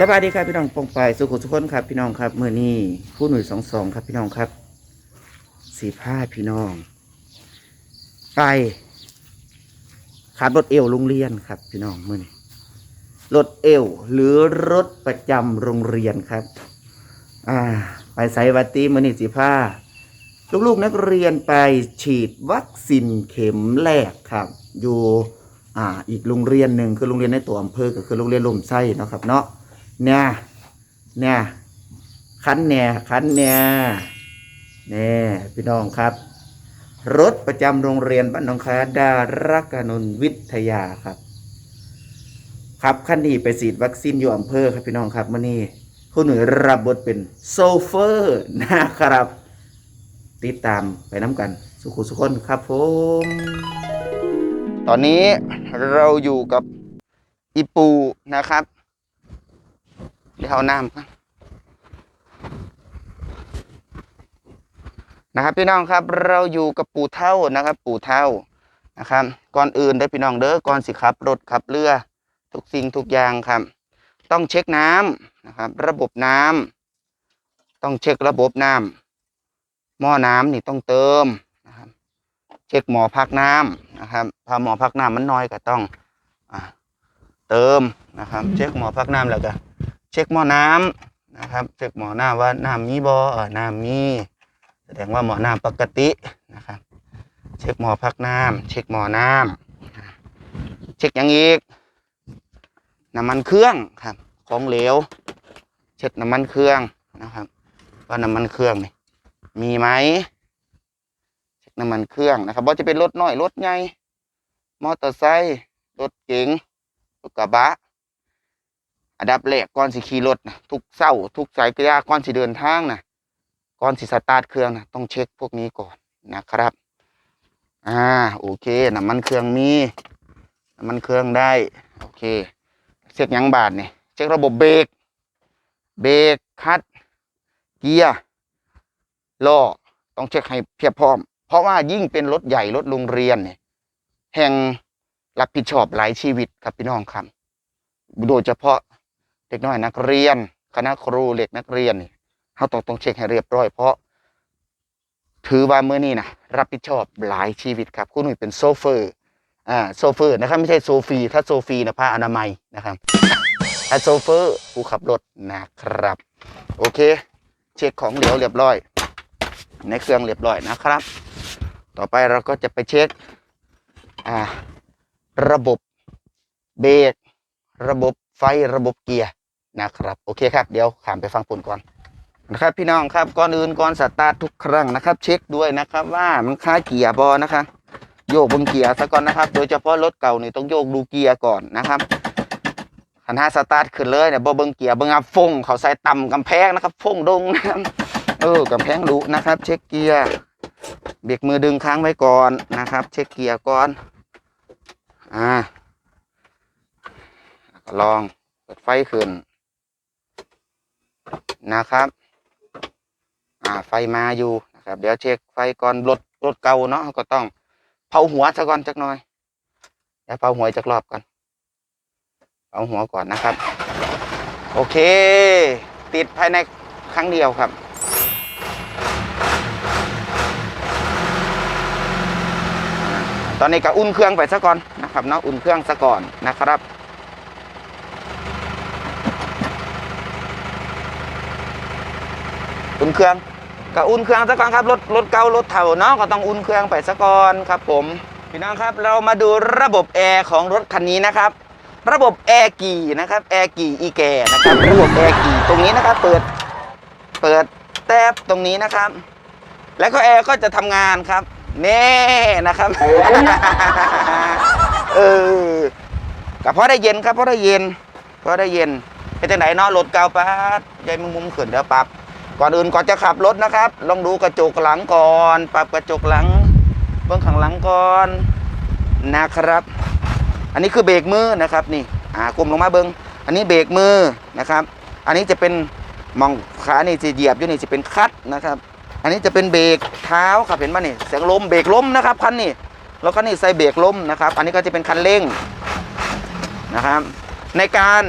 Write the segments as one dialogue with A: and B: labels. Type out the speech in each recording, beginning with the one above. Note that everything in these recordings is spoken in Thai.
A: สวัสดีครับพี่น้องปองไปสุขุสุขคนครับ พี่น้องครับเมื่อนี้ผู้หนุ่ยสองสองครับพี่น้องครับสีผ้าพี่น้อง ไปขับรถเอวโรงเรียนครับ พี่น้องเมื่อนี้รถเอวหรือรถประจำโรงเรียนครับ อ่า ไปใส่วัตตีมื่อนี้สีผ้าลูกๆนักเรียนไปฉีดวัคซีนเข็มแรกครับ อยู่อ่าอีกโรงเรียนหนึ่งคือโรงเรียนในตัวอำเภอก็คือโรงเรียนลมไส้เนาะครับเนาะ เนี่ยเนี่ยคันเนี่ยคันเนี่ยเนี่ยพี่น้องครับ รถประจำโรงเรียนบ้านหนองคาดารกนนวิทยาครับ ครับขั้นนี้ไปฉีดวัคซีนอยู่อำเภอครับพี่น้องครับมื่อนี้ผู้หนุ่ยรับบทเป็นโซเฟอร์นะครับ ติดตามไปน้ำกันสุขุสุขคนครับผมตอนนี้เราอยู่กับอีปูนะครับ ยวเอาน้ำก่อนนะครับพี่น้องครับเราอยู่กับปู่เท่านะครับ ปู่เท่านะครับ ก่อนอื่นเด้พี่น้องเด้อก่อนสิครับรถขับเรือทุกสิ่งทุกอย่างครับ ต้องเช็คน้ำนะครับ ระบบน้ำต้องเช็คระบบน้ำหม้อน้ำนี่ต้องเติมนะครับ เช็คหมอพักน้ำนะครับถ้าหมอพักน้ำมันน้อยก็ต้องอเติมนะครับ เช็คหมอพักน้ำแล้วก็ ช็คหม้อน้ำนะครับเช็คหมอน้ำว่าน้ำมีบ่เออน้ำมีแสดงว่าหมอน้ำปกตินะครับ เช็คหมอพักน้ำเช็คหมอน้ำเช็คอย่างอีกน้ำมันเครื่องครับ ของเหลว เช็คน้ำมันเครื่องนะครับ ว่าน้ำมันเครื่องนี่มีไหมเช็คน้ำมันเครื่องนะครับว่าจะเป็นรถน้อยรถใหญ่มอเตอร์ไซค์รถเก๋งรถกระบะ อันดับแรกก่อนสิขี่รถนะทุกเศร้าทุกสายกระยาก่อนสิเดินทางนะก่อนสิสตาร์ทเครื่องนะต้องเช็คพวกนี้ก่อนนะครับ อ่าโอเคน้ำมันเครื่องมีน้ำมันเครื่องได้โอเคเช็คยังบาทนี่ยเช็คระบบเบรกเบรกคัดเกียร์ล้อต้องเช็คให้เพียบพร้อม เพราะว่ายิ่งเป็นรถใหญ่รถโรงเรียนเนี่ยแห่งรับผิดชอบหลายชีวิตครับพี่น้องครับโดยเฉพาะ เด็กน้อยนักเรียน คณะครูเด็กนักเรียนนี่เขาต้องต้องเช็คให้เรียบร้อยเพราะ ถือว่าเมื่อนี้นะรับผิดชอบหลายชีวิตครับคุณหนุ่ยเป็นโซเฟอร์อ่าโซเฟอร์นะครับไม่ใช่โซฟี ถ้าโซฟีนะผ้าอนามัยนะครับถ้าโซเฟอร์ผู้ขับรถนะครับ โอเค เช็คของเหลวเรียบร้อย ในเครื่องเรียบร้อยนะครับ ต่อไปเราก็จะไปเช็คอ่าระบบเบรกระบบไฟระบบเกียร์ นะครับ โอเคครับ เดี๋ยวขามไปฟังผลก่อนนะครับพี่น้องครับก่อนอื่นก่อนสตาร์ททุกครั้งนะครับ เช็คด้วยนะครับว่ามันคล้ายเกียร์บอนะครับโยกเบนเกียร์ซะก่อนนะครับ โดยเฉพาะรถเก่านี่ต้องโยกดูเกียร์ก่อนนะครับขันห้าสตาร์ทขึ้นเลยเนี่ยบ่เบิ่งเกียร์เบิ่งอับฟงเขาใส่ต่ำกำแพงนะครับ ฟงดงนะครับเออกำแพงดุนะครับ เช็คเกียร์เบรกมือดึงค้างไว้ก่อนนะครับ เช็คเกียร์ก่อนอ่าลองเปิดไฟขึ้น นะครับ อ่าไฟมาอยู่นะครับ เดี๋ยวเช็คไฟก่อนรถรถเก่าเนาะก็ต้องเผาหัวซะก่อนจักหน่อยเดี๋ยวเผาหัวจักรอบก่อนเผาหัวก่อนนะครับ โอเค ติดภายในครั้งเดียวครับตอนนี้ก็อุ่นเครื่องไปซะก่อนนะครับเนาะอุ่นเครื่องซะก่อนนะครับ อุ่นเครื่องก็อุ่นเครื่องซะก่อนครับรถรถเก่ารถเถ่าเนาะก็ต้องอุ่นเครื่องไปซะก่อนครับผมพี่น้องครับเรามาดูระบบแอร์ของรถคันนี้นะครับ ระบบแอร์กี่นะครับแอร์กี่อีแกนะครับระบบแอร์กี่ตรงนี้นะครับ เปิดเปิดแทบตรงนี้นะครับ แล้วก็แอร์ก็จะทำงานครับเน่นะครับเออกับเพราะได้เย็นครับเพราะได้เย็นเพราะได้เย็นเป็นจังไหนเนาะรถเก่าปัดยายมุมมุมขึ้นเดี๋ยวปรับ ก่อนอื่นก่อนจะขับรถนะครับ ลองดูกระจกหลังก่อน ปรับกระจกหลัง เบื้องข้างหลังก่อนนะครับ อันนี้คือเบรกมือนะครับนี่อ่ากลมลงมาเบิ้งอันนี้เบรกมือนะครับ อันนี้จะเป็นมองขานี่จะเหยียบอยู่นี่จะเป็นคัดนะครับ อันนี้จะเป็นเบรกเท้าครับเห็นป่ะนี่เสียงลมเบรกล้มนะครับคันนี้แล้วก็นี่ใส่เบรกล้มนะครับ อันนี้ก็จะเป็นคันเร่งนะครับ ในการ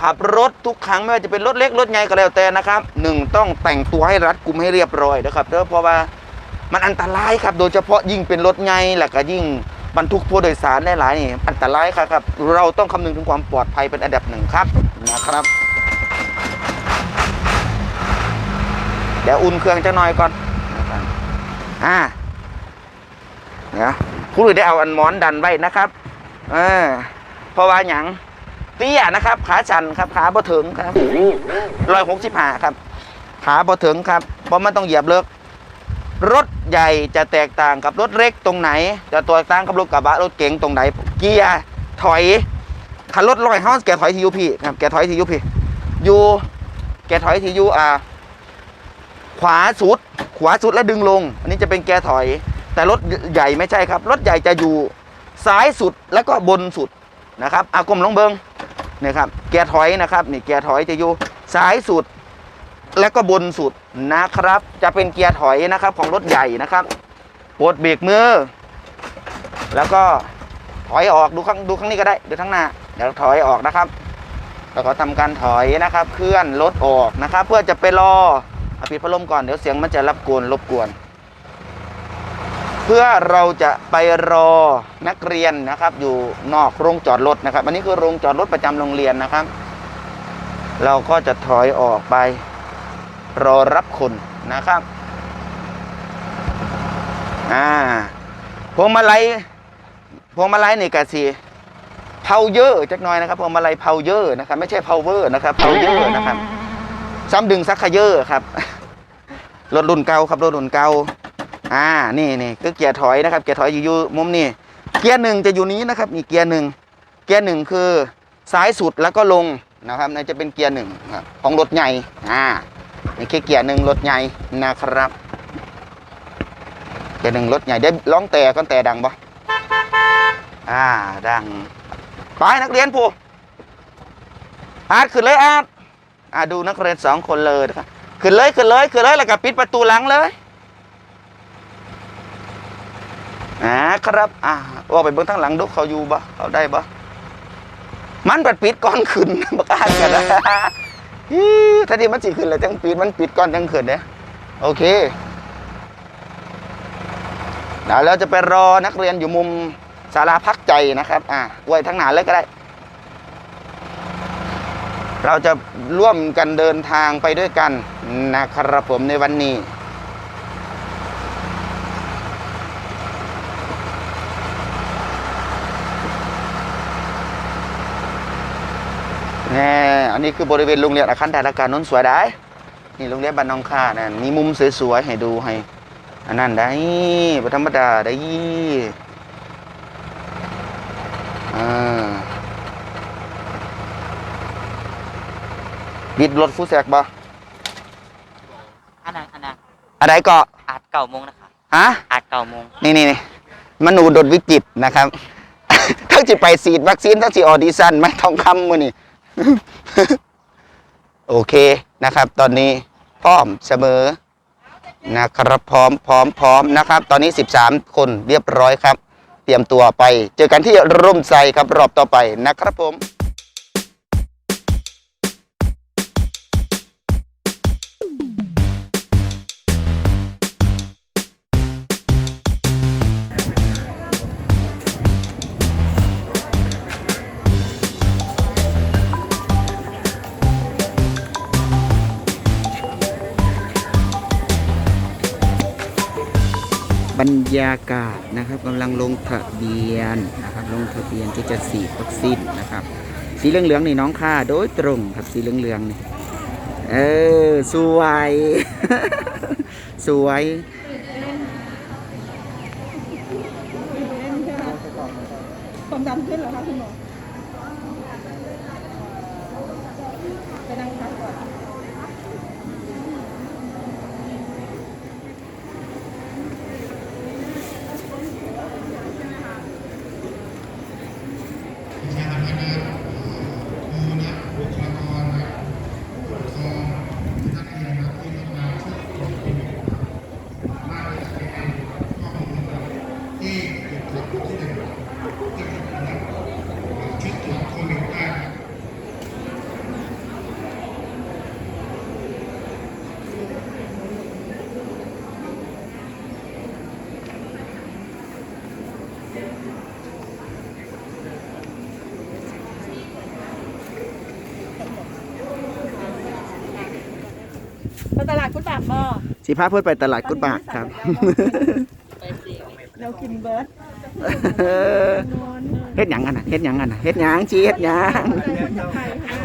A: ขับรถทุกครั้งไม่ว่าจะเป็นรถเล็กรถใหญ่ก็แล้วแต่นะครับหนึ่งต้องแต่งตัวให้รัดกุมให้เรียบร้อยนะครับเด้อเพราะว่ามันอันตรายครับ โดยเฉพาะยิ่งเป็นรถใหญ่แล้วก็ยิ่งบรรทุกผู้โดยสารได้หลายนี่อันตรายครับ เราต้องคำนึงถึงความปลอดภัยเป็นอันดับหนึ่งครับนะครับเดี๋ยวอุ่นเครื่องจะหน่อยก่อนอ่าเดี๋ยวผู้อื่ได้เอาอันมอนดันไว้นะครับ เออเพราะว่าหยัง เตี้ยนะครับ ขาชันครับขาบ่ถึงครับรอยหกสิบห้าครับ ขาบ่ถึงครับเพราะมันต้องเหยียบเลิกรถใหญ่จะแตกต่างกับรถเล็กตรงไหน จะแตกต่างกับรถกระบะรถเก๋งตรงไหน เกียร์ถอยคันรถลอยเฮาส์แกถอยทียูพีครับแกถอยทียูพียูแกถอยทียูอ่าขวาสุด ขวาสุดแล้วดึงลง อันนี้จะเป็นแกถอย แต่รถใหญ่ไม่ใช่ครับ รถใหญ่จะอยู่ซ้ายสุดแล้วก็บนสุดนะครับอากลมลงเบิง นี่ครับแกร์ถอยนะครับนี่แกร์ถอยจะอยู่ซ้ายสุดแล้วก็บนสุดนะครับ จะเป็นเกียร์ถอยนะครับของรถใหญ่นะครับปลดเบรกมือ แล้วก็ถอยออกดูข้างดูข้างนี้ก็ได้ดูข้างหน้าเดี๋ยวถอยออกนะครับแล้วก็ทำการถอยนะครับ เคลื่อนรถออกนะครับ เพื่อจะไปรออปิดพัดลมก่อนเดี๋ยวเสียงมันจะรับกวนรบกวน เพื่อเราจะไปรอนักเรียนนะครับ อยู่นอกโรงจอดรถนะครับ อันนี้คือโรงจอดรถประจำโรงเรียนนะครับ เราก็จะถอยออกไป รอรับคนนะครับอ่าพวงมาลัยพวงมาลัยนี่กะสีเผาเยอะจักหน่อยนะครับพวงมาลัยเผาเยอะนะครับ ไม่ใช่เผาเวอร์นะครับเผาเยอะนะครับ ซ้ำดึงซักขยเยอร์ครับรถรุ่นเก่าครับรถรุ่นเก่า อ่านี่นี่คือเกียร์ถอยนะครับ เกียร์ถอยอยู่อยู่มุมนี่เกียร์หนึ่งจะอยู่นี้นะครับนี่เกียร์หนึ่งเกียร์หนึ่งคือซ้ายสุดแล้วก็ลงนะครับนี่จะเป็นเกียร์หนึ่งของรถใหญ่อ่านี่คือเกียร์หนึ่งรถใหญ่นะครับเกียร์หนึ่งรถใหญ่ได้ร้องแต่ก้อนแต่ดังปะอ่าดังไปนักเรียนผู้อาร์ตขึ้นเลยอาร์ตอ่าดูนักเรียนสองคนเลยนะครับขึ้นเลยขึ้นเลยขึ้นเลยแล้วก็ปิดประตูหลังเลย อ่าครับอ่าออกไปเบื้องทางหลังดูเขาอยู่บ่เขาได้บ่มันปัดปิดก่อนขึ้นบักอาดกันนะฮิ้วถ้าที่มันสิขึ้นแล้วจังปิดมันปิดก่อนจังขึ้นเนี่ยโอเคเดี๋ยวเราจะไปรอนักเรียนอยู่มุมศาลาพักใจนะครับ อ่าไว้ทั้งหนาเลยก็ได้ เราจะร่วมกันเดินทางไปด้วยกันนะครับผมในวันนี้ อันนี้คือบริเวณโรงเรียนอาคารแต่ละการน้นสวยได้นี่โรงเรียนบ้านน้องค่านั่นมีมุมสวยๆให้ดูให้อันนั้นได้บ่ธรรมดาได้อ่าบิดรถฟูแซกบ่
B: อันนั้นอันนั้น
A: อะไรก็
B: อาจเก่าโมงนะคะ
A: ฮะ
B: อาจเก่าโมง
A: นี่นี่นี่มนูดดวิจิตรนะครับ ทั้งจิไปฉีดวัคซีนทั้งจิออดิชั่นไหมทองคำมือนี่ โอเคนะครับ ตอนนี้พร้อมเสมอนะครับพร้อมพร้อมพร้อมนะครับ ตอนนี้ 13 คนเรียบร้อยครับ เตรียมตัวไป เจอกันที่ร่มไทรครับรอบต่อไปนะครับผม รรยากาศนะครับกำลังลงทะเบียนนะครับลงทะเบียนที่จะฉีดวัคซีนนะครับ สีเหลืองๆนี่น้องค่าโดยตรงครับสีเหลืองๆนี่เออสวย สวย
C: ความดันขึ้นเหรอคะคุณหมอ ตลาดกุดบากบ่
A: สิพาเพื่อนไปตลาดกุดปากครับ
C: เรากินเบิร์ด
A: เฮ็ดหยังกันน่ะเฮ็ดหยังกันน่ะเฮ็ดหยังจีเฮ็ดหยัง
C: ไทยค่ะ